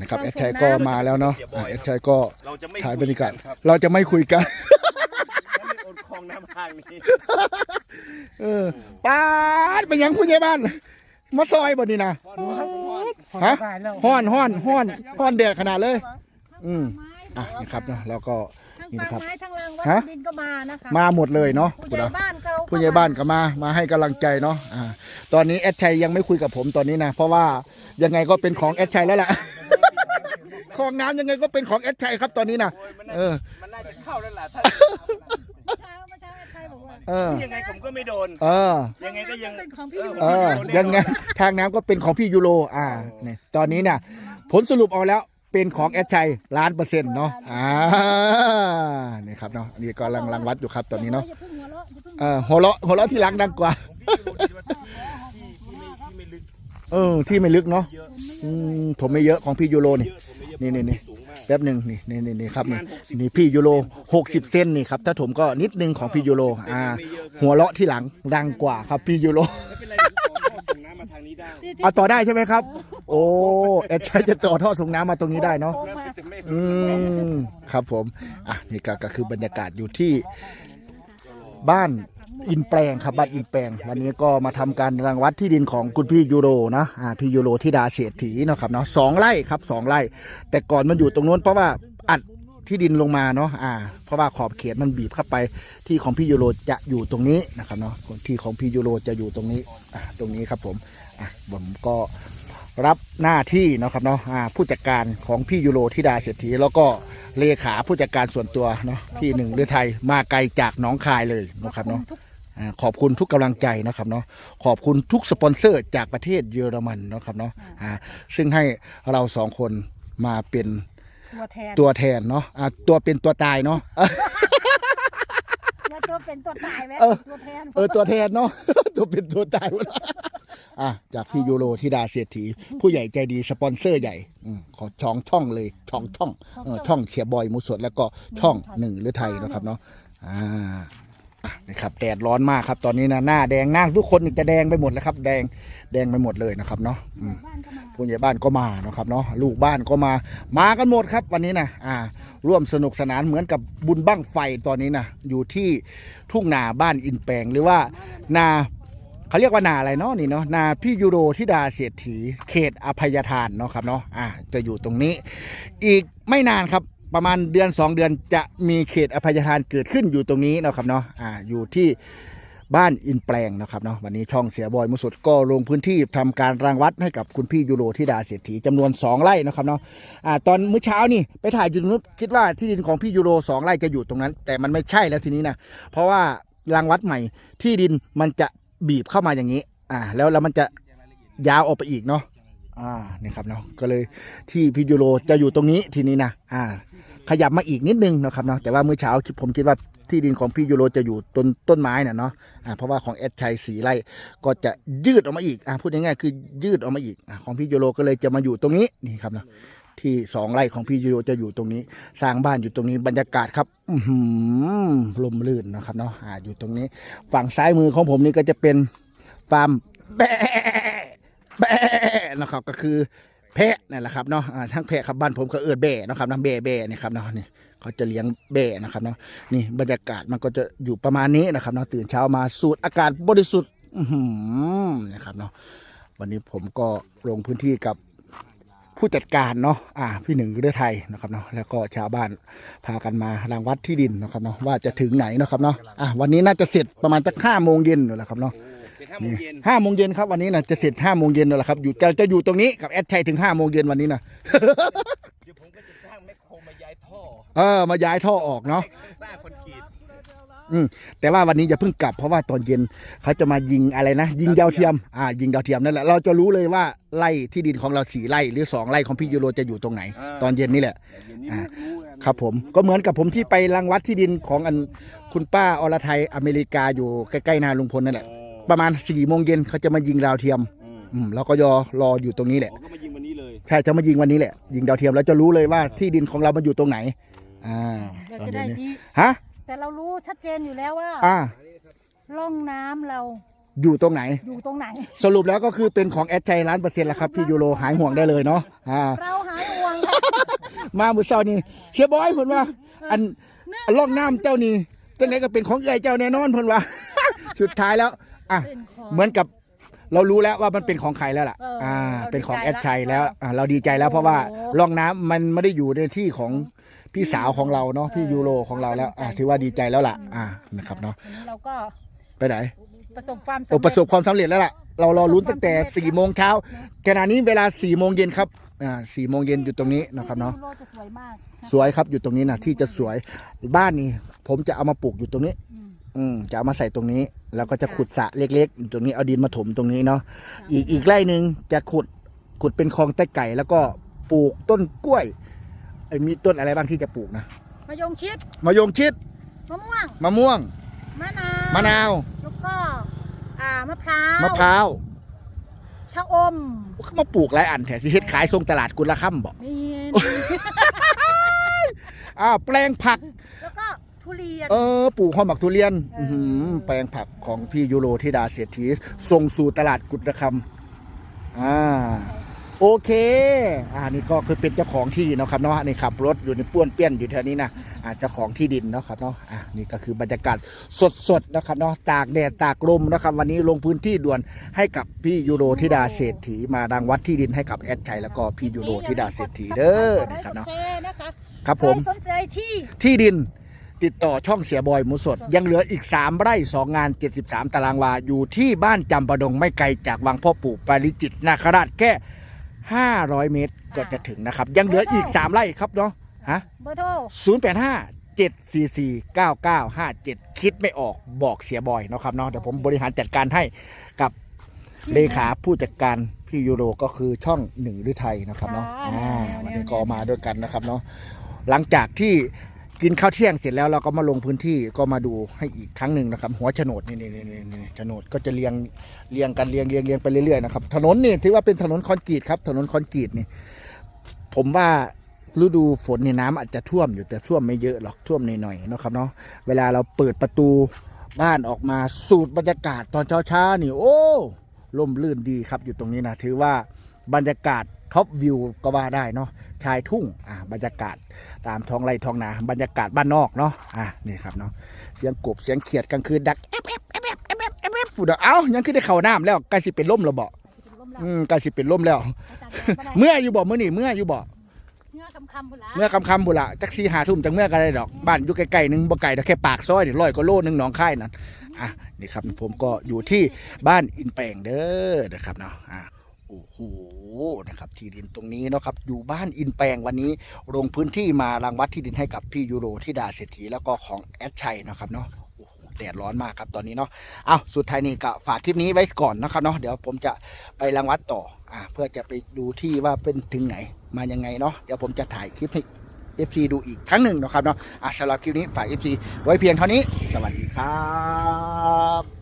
นะครับเราแอดส่งชัยก็น้ำมาแล้วเนาะอะแอดชัยก็เราจะไม่ถ่ายบคุรรยากาศครับเราจะไม่คุยกันถ้าไม่โอนคลองน้ำทางนี้เออป้าดไปยังคุณยายบ้าน มาซอยบ่นี่นะฮะห้อนห้อนห้อนห้อนแดดขนาดเลย อืมอะนี่ครับเนาะแล้วก็ทั้งนี่ป่านะครับไม้ทั้งรังวัดฮะดินก็มานะคะมาหมดเลยเนาะผู้ใหญ่บ้านก็ผู้ใหญ่บ้านก็มา มาให้กำลังใจเนาะอ่าตอนนี้แอดชัยยังไม่คุยกับผมตอนนี้นะ เพราะว่ายังไงก็เป็นของแอดชัยแล้วล่ะค ลองน้ำยังไงก็เป็นของแอดชัยครับตอนนี้นะเออ มันน่าจะเข้าแล้วล่ะถ้าเมื่อเช้าเมื่อเช้าใครบอกว่าเออ ยังไงผมก็ไม่โดน เออ ยังไงก็ยัง เป็นของพี่เออยังไงทางน้ำก็เป็นของพี่ยูโรอ่าเนี่ยตอนนี้เนี่ยผลสรุปออกแล้วเป็นของแอดชัยล้านเปอร์เซ็นต์เนาะอ่านี่ครับเนาะนี่ก็กำลังรังวัดอยู่ครับตอนนี้เนาะอย่าเพิ่งหัวเราะอย่าเพิ่งเออหัวเราะหัวเราะที่หลังดังกว่าเออที่ไม่ลึกเนาะอืมถมไม่เยอะของพี่ยูโรนี่ นี่นี่นี่แป๊บหนึ่งนี่นี่นี่นี่ครับนี่นี่พี่ยูโรหกสิบเซนนี่ครับถ้าถมก็นิดนึงของพี่ยูโรอ่า หัวเราะที่หลังดังกว่าครับพี่ยูโรไม่เป็นไรผมขอท่อส่งน้ำมาทางนี้ได้เอาต่อได้ใช่ไหมครับ โอ้แอดชัยจะต่อท่อส่งน้ำมาตรงนี้ได้เนาะโตมาจะไม่อืมครับผมอะนี่ก็ก็คือบรรยากาศอยู่ที่บ้าน อินแปลงครับบ้านอินแปลง วันนี้ก็มาทำการรังวัดที่ดินของคุณพี่ยูโรนะอ่าพี่ยูโรที่ดาเศรษฐีเนาะครับเนาะสองไร่ครับสองไร่ แต่ก่อนมันอยู่ตรงนู้นเพราะว่าอัดที่ดินลงมาเนาะอ่า เพราะว่าขอบเขตมันบีบเข้าไปที่ของพี่ยูโรจะอยู่ตรงนี้นะครับเนาะที่ของพี่ยูโรจะอยู่ตรงนี้อ่าตรงนี้ครับผมอะผมก็รับหน้าที่เนาะครับเนาะอ่าผู้จัดการของพี่ยูโรที่ดาเศรษฐีแล้วก็เลขาผู้จัดการส่วนตัวเนาะพี่หนึ่งเรือไทยมาไกลจากหนองคายเลยนะครับเนาะอ่า ขอบคุณทุกกำลังใจนะครับเนาะขอบคุณทุกสปอนเซอร์จากประเทศเยอรมันเนาะครับเนาะอ่าซึ่งให้เราสองคนมาเป็นตัวแทนตัวแทนเนาะอ่าตัวเป็นตัวตายเนาะแล้วตัวเป็นตัวตายไหมเออตัวแทนเออตัวแทนเนาะตัวเป็นตัวตายหมดแล้วอะจากพี่ยูโรธิดาเศรษฐี ผู้ใหญ่ใจดีสปอนเซอร์ใหญ่อืมขอช่องช่องเลยช่องช่องเออช่องเชียร์บอยหมูสดแล้วก็ช่องหนึ่งหรือไทยนะครับเนาะอ่าอะ นะครับแดดร้อนมากครับ ตอนนี้นะหน้าแดงหน้าทุกคนนี่จะแดงไปหมดแล้วครับ แดงแดงไปหมดเลยนะครับเนาะอืมบ้านก็มาผู้ใหญ่บ้านก็มานะครับเนาะลูกบ้านก็มามากันหมดครับวันนี้นะอ่า ร่วมสนุกสนานเหมือนกับบุญบั้งไฟตอนนี้นะอยู่ที่ทุ่งนาบ้านอินแปลงหรือว่านาเขาเรียกว่านาอะไรเนาะนี่เนาะนาพี่ยูโรธิดาเศรษฐีเขตอภัยทานเนาะครับเนาะอ่าจะอยู่ตรงนี้ อีกไม่นานครับ ประมาณเดือน 2 เดือนจะมีเขตอภัยทานเกิดขึ้นอยู่ตรงนี้นะครับเนาะอ่าอยู่ที่บ้านอินแปลงนะครับเนาะวันนี้ช่องเสียบอยมุสุดก็ลงพื้นที่ทำการรังวัดให้กับคุณพี่ยูโรที่ดาเศรษฐีจำนวน 2ไร่นะครับเนาะอ่าตอนมื้อเช้านี่ไปถ่ายอยู่ตรงนู้นคิดว่าที่ดินของพี่ยูโร 2 ไร่จะอยู่ตรงนั้น แต่มันไม่ใช่แล้วทีนี้นะเพราะว่ารังวัดใหม่ที่ดินมันจะบีบเข้ามาอย่างนี้อ่าแล้วแล้วมันจะยาวออกไปอีกเนาะ อ่านี่ครับเนาะก็เลยที่พี่ยูโรจะอยู่ตรงนี้ทีนี้นะอ่า ขยับมาอีกนิดนึงนะครับเนาะแต่ว่าเมื่อเช้าผมคิดว่าที่ดินของพี่ยูโรจะอยู่ต้นต้นไม้น่ะเนาะอ่าเพราะว่าของแอดชัยสีไร่ก็จะยืดออกมาอีกอ่าพูดง่ายๆคือยืดออกมาอีกอ่าของพี่ยูโรก็เลยจะมาอยู่ตรงนี้นี่ครับเนาะที่สองไร่ของพี่ยูโรจะอยู่ตรงนี้ สร้างบ้านอยู่ตรงนี้บรรยากาศครับอือหือลมลื่นนะครับเนาะอ่าอยู่ตรงนี้ ฝั่งซ้ายมือของผมนี่ก็จะเป็นฟาร์มแบะแบะ นะครับก็คือแพะนั่นแหละครับเนาะทั้งแพะครับบ้านผมก็เอิดแบ่นะครับนะแบ่แบ่นี่ครับเนาะนี่เขาจะเลี้ยงแบ่นะครับเนาะนี่บรรยากาศมันก็จะอยู่ประมาณนี้นะครับเนาะตื่นเช้ามาสูดอากาศบริสุทธิ์นะครับเนาะวันนี้ผมก็ลงพื้นที่กับผู้จัดการเนาะอ่าพี่หนึ่งเรือไทยนะครับเนาะแล้วก็ชาวบ้านพากันมารางวัดที่ดินนะครับเนาะว่าจะถึงไหนนะครับเนาะอะวันนี้น่าจะเสร็จประมาณจะห้าโมงเย็นอยู่แล้วครับเนาะ เจ็ดห้าโมงเย็นห้าโมงเย็นครับวันนี้นะจะเสร็จห้าโมงเย็นแล้วล่ะครับอยู่จะจะอยู่ตรงนี้กับแอดชัยถึงห้าโมงเย็นวันนี้นะเดี๋ยวผมก็จะจ้างแมคโครมาย้ายท่อเออมาย้ายท่อออกเนาะหน้าคอนกรีตอืมแต่ว่าวันนี้อย่าเพิ่งกลับเพราะว่าตอนเย็นเขาจะมายิงอะไรนะ ยิงดาวเทียมอ่า ยิงดาวเทียมนั่นแหละเราจะรู้เลยว่าไร่ที่ดินของเราสี่ไร่หรือสองไร่ของพี่ยูโรจะอยู่ตรงไหน ตอนเย็นนี่แหละเย็นนี้ไม่รู้กันครับผมก็เหมือนกับผมที่ไปรังวัดที่ดินของอันคุณป้าอรไทยอเมริกาอยู่ใกล้ๆนาลุงพลนั่นแหละ ประมาณสี่โมงเย็นเขาจะมายิงดาวเทียมอืมอืมเราก็ยอรออยู่ตรงนี้แหละอ๋อก็มายิงวันนี้เลยใช่จะมายิงวันนี้แหละ ยิงดาวเทียมแล้วจะรู้เลยว่าที่ดินของเรามันอยู่ตรงไหน อ่าเราตอนจะได้นี้ที่ฮะ แต่เรารู้ชัดเจนอยู่แล้วว่าอ่า ร่องน้ำเราอยู่ตรงไหน อยู่ตรงไหน สรุปแล้วก็คือเป็นของแอดใจล้านเปอร์เซ็นต์แล้วครับพี่ยูโรหายห่วงได้เลยเนาะอ่า เราหายห่วงมามื้อเช้านี่เชียบอยเพิ่นว่า อันอันล่องน้ำเจ้านี่จังไดก็เป็นของเอ้ยเจ้าแน่นอนเพิ่นว่า สุดท้ายแล้ว อะเป็นของเหมือนกับเรารู้แล้วว่ามันเป็นของใครแล้วล่ะเอออ่อ่าเราเป็นของดีแอใจดชัยละแล้ว อ่า เราดีใจแล้วเพราะว่าโอ้โหร่องน้ำมันไม่ได้อยู่ในที่ของพี่สาวของเราเนาะ พี่ยูโรของเราแล้ว อ่า ถือว่าดีใจแล้วล่ะ อ่า นะครับเนาะวันนี้เราก็ไปไหน ประสบความสำโอ้เร็จประสบความสำเร็จแล้วล่ะ เรารอลุ้นตั้งแต่4ี่โมงเช้าขณะนี้เวลา4ี่โมงเย็นครับ อ่าสี่โมงเย็นอยู่ตรงนี้นะครับเนาะโลจะสวยมากนะสวยครับ อยู่ตรงนี้นะที่จะสวย บ้านนี้ ผมจะเอามาปลูกอยู่ตรงนี้ อืมอืมจะเอามาใส่ตรงนี้ แล้วก็จะขุดสระเล็กๆอยู่ตรงนี้เอาดินมาถมตรงนี้เนาะอีกอีกไร่หนึ่งจะขุดขุดเป็นคลองใต้ไก่ แล้วก็ปลูกต้นกล้วยเอ้ยมีต้นอะไรบ้างที่จะปลูกนะมะยงชิดมะยงชิดมะม่วงมะม่วงมะนาวมะนาวแล้วก็อ่ามะพร้าวมะพร้าวชะอมก็มาปลูกหลายอันแถที่เฮ็ดขายส่งตลาดกุลค่ำบอกนี่อ่าแปลงผักแล้วก็ ทุเรียน เออปลูกหอมบักทุเรียนเอออื้ อหือแปลงผักของพี่ยูโรธิดาเศรษฐีส่งสู่ตลาดกุฎคำอ่าโอเคอ่านี่ก็คือเป็นเจ้าของที่เนาะครับเนาะนี่ขับรถอยู่ในป้วนเปี้ยนอยู่แถวนี้นะอ่าเจ้าของที่ดินเนาะครับเนาะอ่านี่ก็คือบรรยากาศสดๆนะครับเนาะตากแดดตากลมนะครับวันนี้ลงพื้นที่ด่วนให้กับพี่ยูโรธิดาเศรษฐีมาดังวัดที่ดินให้กับแอดชัยแล้วก็พี่ยูโรธิดาเศรษฐีเด้อนะครับเนาะกดไลค์กดแชร์นะคะครับผมใครสนใจที่ที่ดิน ติดต่อช่องเสียบอยหมูสด ยังเหลืออีก 3 ไร่ 2 งาน 73 ตารางวา อยู่ที่บ้านจำปะดงไม่ไกลจากวังพ่อปู่ปาริจิตนาคราชแค่ 500 เมตรก็จะถึงนะครับ ยังเหลืออีก 3 ไร่ครับเนาะฮะเบอร์โทร085 744 9957 คิดไม่ออกบอกเสียบอยเนาะครับเนาะเดี๋ยวผมบริหารจัดการให้กับเลขาผู้จัดการพี่ยูโรก็คือช่องหนึ่งฤทัยนะครับเนาะอ่าวันนี้ก็มาด้วยกันนะครับเนาะหลังจากที่ กินข้าวเที่ยงเสร็จแล้วเราก็มาลงพื้นที่ก็มาดูให้อีกครั้งหนึ่งนะครับ หัวโฉนดนี่นี่นี่นี่โฉนดก็จะเรียงเรียงกันเรียงเรียงเรียงไปเรื่อยๆนะครับถนนนี่ถือว่าเป็นถนนคอนกรีตครับ ถนนคอนกรีตนี่ ผมว่าฤดูฝนนี่น้ำอาจจะท่วมอยู่แต่ท่วมไม่เยอะหรอกท่วมหน่อยๆนะครับเนาะเวลาเราเปิดประตูบ้านออกมาสูดบรรยากาศตอนเช้าๆนี่โอ้ล่มลื่นดีครับอยู่ตรงนี้นะถือว่า บรรยากาศท็อปวิวก็ว่าได้เนาะชายทุ่งอ่าบรรยากาศตามท้องไร่ท้องนาบรรยากาศบ้านนอกเนาะอ่านี่ครับเนาะเสียงกบเสียงเขียดกลางคืนดักแอบแอบแอบแอบแอบแอบแอบแอบพูดเอ้ายังขึ้นได้เข่าน้ำแล้วใกล้สิเป็นล่มแล้วบ่เป็นลมแล้วอืมใกล้สิเป็นล่มแล้วไปตากแดดก็ได้เมื่ออยู่บ่เมื่อนี่เมื่ออยู่บ่เมื่อคำคำๆพุ่นละเมื่อคำคำๆบุละจักซีหาทุ่มจังเมื่อกันได้ดอกบ้านอยู่ใกล้ๆหนึงบ่ไก่ดอกแค่ปากซอยนี่ร้อยกว่าโลนึงหนองค่ายนั่นอะนี่ครับผมก็อยู่ที่บ้านอินแปลงเด้อนะครับเนาะอะ โอ้โหนะครับที่ดินตรงนี้เนาะครับอยู่บ้านอินแปลงวันนี้ลงพื้นที่มารังวัดที่ดินให้กับพี่ยูโรที่ดาเศรษฐีแล้วก็ของแอดชัยนะครับเนาะโอ้โหแดดร้อนมากครับตอนนี้เนาะ เอาสุดท้ายนี้ก็ฝากคลิปนี้ไว้ก่อนนะครับเนาะ เดี๋ยวผมจะไปรังวัดต่อ อะเพื่อจะไปดูที่ว่าเป็นถึงไหน มายังไงเนาะ เดี๋ยวผมจะถ่ายคลิปให้ FC ดูอีกครั้งหนึ่งนะครับเนาะ อะสำหรับคลิปนี้ฝาก FC ไว้เพียงเท่านี้ สวัสดีครับ